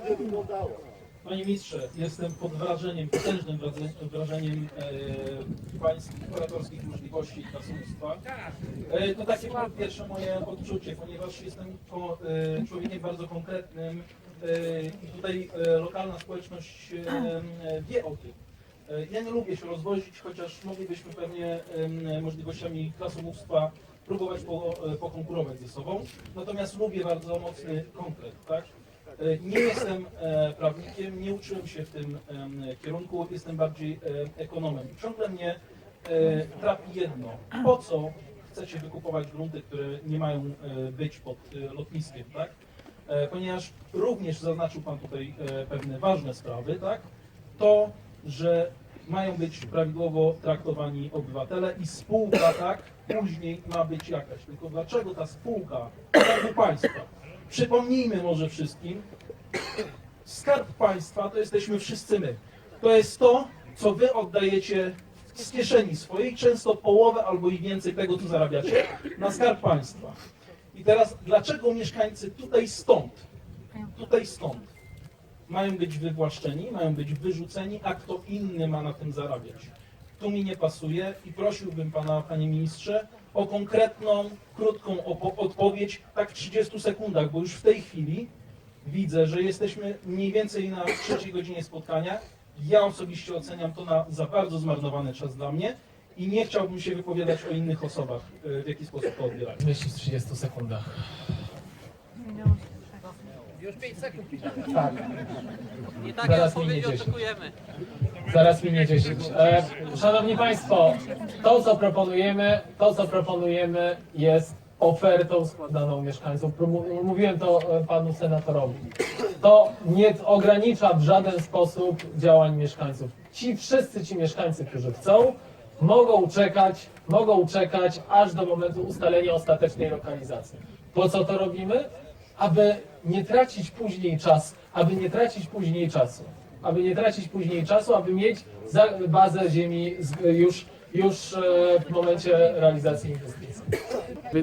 będzie wyglądało. Panie ministrze, jestem pod wrażeniem, potężnym wrażeniem e, pańskich oratorskich możliwości i pracownictwa. E, to takie po pierwsze moje odczucie, ponieważ jestem e, człowiekiem bardzo konkretnym e, i tutaj e, lokalna społeczność e, e, wie o tym. E, Ja nie lubię się rozwozić, chociaż moglibyśmy pewnie em, możliwościami klasomówstwa próbować po, e, pokonkurować ze sobą. Natomiast lubię bardzo mocny konkret, tak? E, Nie jestem e, prawnikiem, nie uczyłem się w tym kierunku, jestem bardziej e, ekonomem. Ciągle mnie trapi jedno. Po co chcecie wykupować grunty, które nie mają być pod lotniskiem, tak? Ponieważ również zaznaczył Pan tutaj pewne ważne sprawy, tak? To, że mają być prawidłowo traktowani obywatele i spółka, tak, później ma być jakaś. Tylko dlaczego ta spółka Skarbu Państwa? Przypomnijmy może wszystkim, Skarb Państwa to jesteśmy wszyscy my. To jest to, co Wy oddajecie z kieszeni swojej, często połowę albo i więcej tego, co zarabiacie, na Skarb Państwa. I teraz, dlaczego mieszkańcy tutaj stąd, tutaj stąd, mają być wywłaszczeni, mają być wyrzuceni, a kto inny ma na tym zarabiać. Tu mi nie pasuje i prosiłbym pana, panie ministrze, o konkretną, krótką odpowiedź, tak w 30 sekundach, bo już w tej chwili widzę, że jesteśmy mniej więcej na trzeciej godzinie spotkania. Ja osobiście oceniam to na za bardzo zmarnowany czas dla mnie i nie chciałbym się wypowiadać o innych osobach, y, w jaki sposób to odbierają. Mieści w 30 sekundach. I takiej Zaraz minie odpowiedzi 10. oczekujemy. Zaraz minie 10. E, szanowni Państwo, to co proponujemy, to co proponujemy jest ofertą składaną mieszkańców. Mówiłem to e, panu senatorowi. To nie ogranicza w żaden sposób działań mieszkańców. Ci wszyscy ci mieszkańcy, którzy chcą, mogą czekać, mogą czekać aż do momentu ustalenia ostatecznej lokalizacji. Po co to robimy? Aby nie tracić później czas, aby nie tracić później czasu, aby nie tracić później czasu, aby mieć za bazę ziemi z- już, już e, w momencie realizacji inwestycji.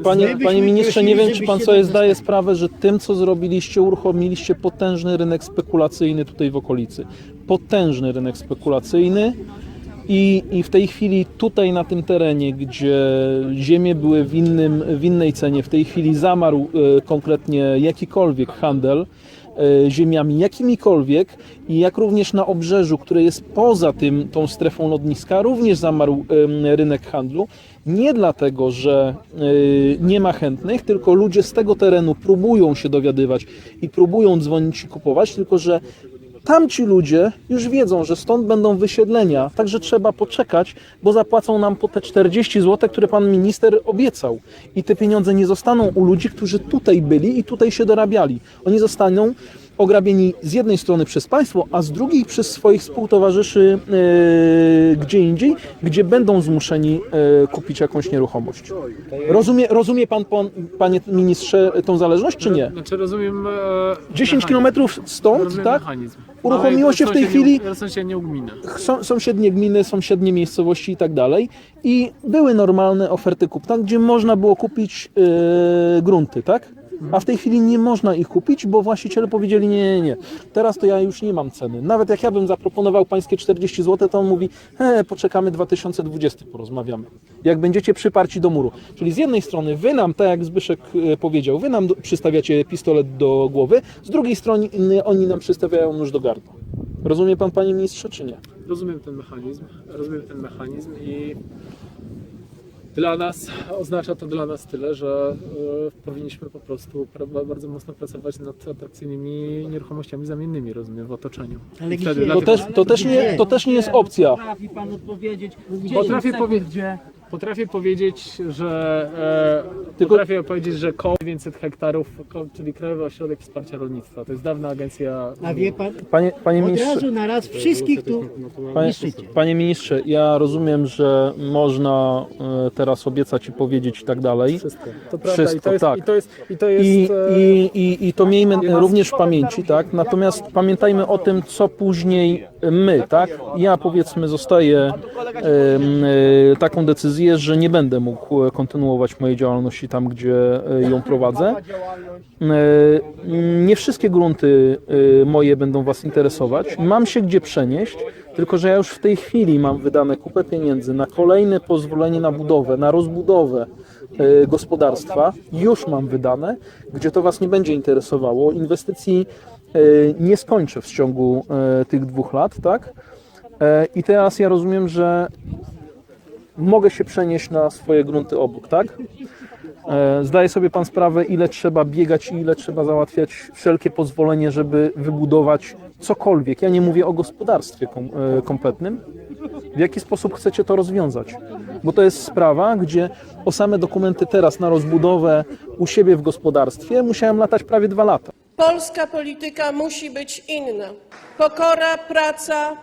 Panie, panie ministrze, nie wiem, czy pan sobie zdaje sprawę, że tym, co zrobiliście, uruchomiliście potężny rynek spekulacyjny tutaj w okolicy. Potężny rynek spekulacyjny. I, I w tej chwili tutaj na tym terenie, gdzie ziemie były w, innym, w innej cenie, w tej chwili zamarł e, konkretnie jakikolwiek handel ziemiami, jakimikolwiek i jak również na obrzeżu, które jest poza tym, tą strefą lotniska, również zamarł rynek handlu. Nie dlatego, że y, nie ma chętnych, tylko ludzie z tego terenu próbują się dowiadywać i próbują dzwonić i kupować, tylko że tamci ludzie już wiedzą, że stąd będą wysiedlenia, także trzeba poczekać, bo zapłacą nam po te 40 zł, które pan minister obiecał. I te pieniądze nie zostaną u ludzi, którzy tutaj byli i tutaj się dorabiali. Oni zostaną ograbieni z jednej strony przez państwo, a z drugiej przez swoich współtowarzyszy e, gdzie indziej, gdzie będą zmuszeni e, kupić jakąś nieruchomość. Rozumie, rozumie pan, pan, panie ministrze, tą zależność, czy nie? Znaczy rozumiem... E, 10 mechanizm. kilometrów stąd, Rozumiem tak? mechanizm. Uruchomiło się w tej chwili- Sąsiednią gminę. Są, sąsiednie gminy, sąsiednie miejscowości i tak dalej. I były normalne oferty kupna, gdzie można było kupić e, grunty, tak? A w tej chwili nie można ich kupić, bo właściciele powiedzieli nie, nie, nie. Teraz to ja już nie mam ceny. Nawet jak ja bym zaproponował pańskie 40 zł, to on mówi, he, poczekamy 2020, porozmawiamy. Jak będziecie przyparci do muru. Czyli z jednej strony wy nam, tak jak Zbyszek e, powiedział, wy nam przystawiacie pistolet do głowy, z drugiej strony oni nam przystawiają nóż do gardła. Rozumie pan, panie ministrze, czy nie? Rozumiem ten mechanizm, rozumiem ten mechanizm i dla nas, oznacza to dla nas tyle, że e, powinniśmy po prostu pra- bardzo mocno pracować nad atrakcyjnymi nieruchomościami zamiennymi, rozumiem, w otoczeniu. Ale I? To też, to, też nie, to też nie jest opcja. Potrafi pan odpowiedzieć, gdzie Potrafię jest powie- gdzie? Potrafię powiedzieć, że e, Tylko- potrafię powiedzieć, że koło 900 hektarów, ko- czyli Krajowy Ośrodek Wsparcia Rolnictwa. To jest dawna agencja. A wie pan, Panie, panie od ministrze, razu na raz wszystkich tu panie, niszczycie. panie ministrze, ja rozumiem, że można e, teraz obiecać i powiedzieć i tak dalej. Wszystko. To prawda. I Wszystko, to jest, tak. i to jest, i to jest I, e, i, i, I to miejmy również w pamięci, tak? Natomiast pamiętajmy o tym, co później my, tak? Ja powiedzmy zostaję em, e, taką decyzję decyzję, że nie będę mógł e, kontynuować mojej działalności tam, gdzie e, ją prowadzę. E, Nie wszystkie grunty moje będą Was interesować. Mam się gdzie przenieść, tylko że ja już w tej chwili mam wydane kupę pieniędzy na kolejne pozwolenie na budowę, na rozbudowę gospodarstwa. Już mam wydane, gdzie to Was nie będzie interesowało. Inwestycji nie skończę w ciągu tych dwóch lat, tak? I teraz ja rozumiem, że mogę się przenieść na swoje grunty obok, tak? E, Zdaje sobie Pan sprawę, ile trzeba biegać i ile trzeba załatwiać wszelkie pozwolenie, żeby wybudować cokolwiek. Ja nie mówię o gospodarstwie kom, e, kompletnym. W jaki sposób chcecie to rozwiązać? Bo to jest sprawa, gdzie o same dokumenty teraz na rozbudowę u siebie w gospodarstwie musiałem latać prawie dwa lata. Polska polityka musi być inna. Pokora, praca,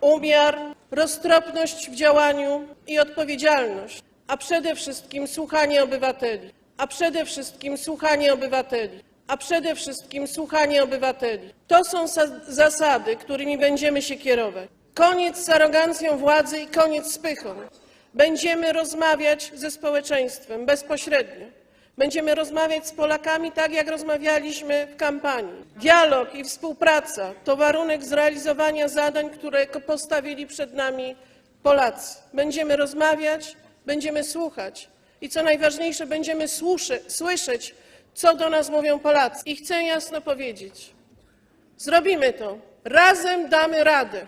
umiar, roztropność w działaniu i odpowiedzialność, a przede wszystkim słuchanie obywateli. A przede wszystkim słuchanie obywateli. A przede wszystkim słuchanie obywateli. To są sa- zasady, którymi będziemy się kierować. Koniec z arogancją władzy i koniec z pychą. Będziemy rozmawiać ze społeczeństwem bezpośrednio. Będziemy rozmawiać z Polakami tak, jak rozmawialiśmy w kampanii. Dialog i współpraca to warunek zrealizowania zadań, które postawili przed nami Polacy. Będziemy rozmawiać, będziemy słuchać i co najważniejsze, będziemy słuszy, słyszeć, co do nas mówią Polacy. I chcę jasno powiedzieć, zrobimy to. Razem damy radę.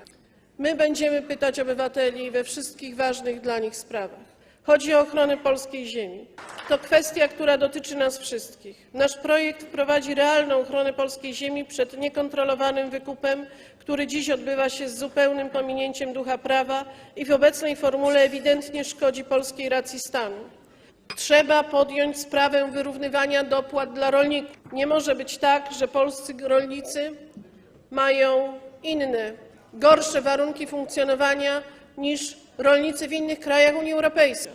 My będziemy pytać obywateli we wszystkich ważnych dla nich sprawach. Chodzi o ochronę polskiej ziemi. To kwestia, która dotyczy nas wszystkich. Nasz projekt wprowadzi realną ochronę polskiej ziemi przed niekontrolowanym wykupem, który dziś odbywa się z zupełnym pominięciem ducha prawa i w obecnej formule ewidentnie szkodzi polskiej racji stanu. Trzeba podjąć sprawę wyrównywania dopłat dla rolników. Nie może być tak, że polscy rolnicy mają inne, gorsze warunki funkcjonowania niż rolnicy w innych krajach Unii Europejskiej.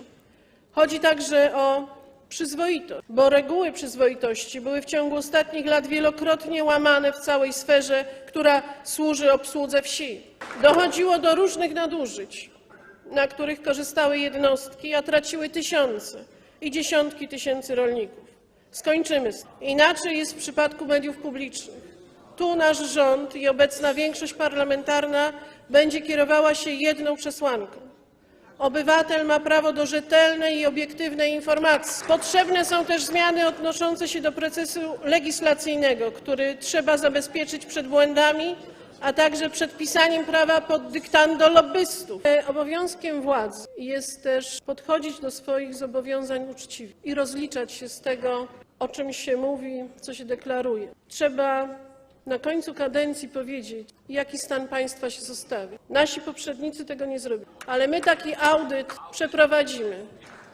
Chodzi także o przyzwoitość, bo reguły przyzwoitości były w ciągu ostatnich lat wielokrotnie łamane w całej sferze, która służy obsłudze wsi. Dochodziło do różnych nadużyć, na których korzystały jednostki, a traciły tysiące i dziesiątki tysięcy rolników. Skończymy z tym. Inaczej jest w przypadku mediów publicznych. Tu nasz rząd i obecna większość parlamentarna będzie kierowała się jedną przesłanką. Obywatel ma prawo do rzetelnej i obiektywnej informacji. Potrzebne są też zmiany odnoszące się do procesu legislacyjnego, który trzeba zabezpieczyć przed błędami, a także przed pisaniem prawa pod dyktando lobbystów. E, Obowiązkiem władzy jest też podchodzić do swoich zobowiązań uczciwie i rozliczać się z tego, o czym się mówi, co się deklaruje. Trzeba na końcu kadencji powiedzieć, jaki stan państwa się zostawi. Nasi poprzednicy tego nie zrobili, ale my taki audyt przeprowadzimy.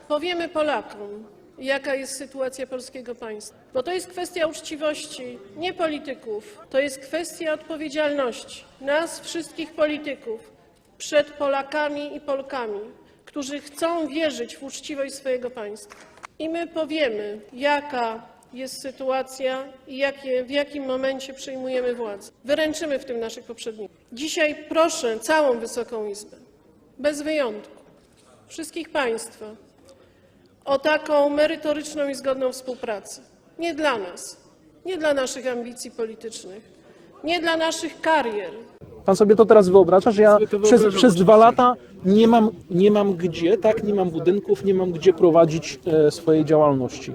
Powiemy Polakom, jaka jest sytuacja polskiego państwa. Bo to jest kwestia uczciwości, nie polityków. To jest kwestia odpowiedzialności nas, wszystkich polityków, przed Polakami i Polkami, którzy chcą wierzyć w uczciwość swojego państwa. I my powiemy, jaka jest sytuacja i jakie, w jakim momencie przejmujemy władzę. Wyręczymy w tym naszych poprzedników. Dzisiaj proszę całą Wysoką Izbę, bez wyjątku, wszystkich Państwa, o taką merytoryczną i zgodną współpracę. Nie dla nas, nie dla naszych ambicji politycznych, nie dla naszych karier, Pan sobie to teraz wyobraża, że ja przez, przez dwa lata nie mam, nie mam gdzie, tak, nie mam budynków, nie mam gdzie prowadzić e, swojej działalności.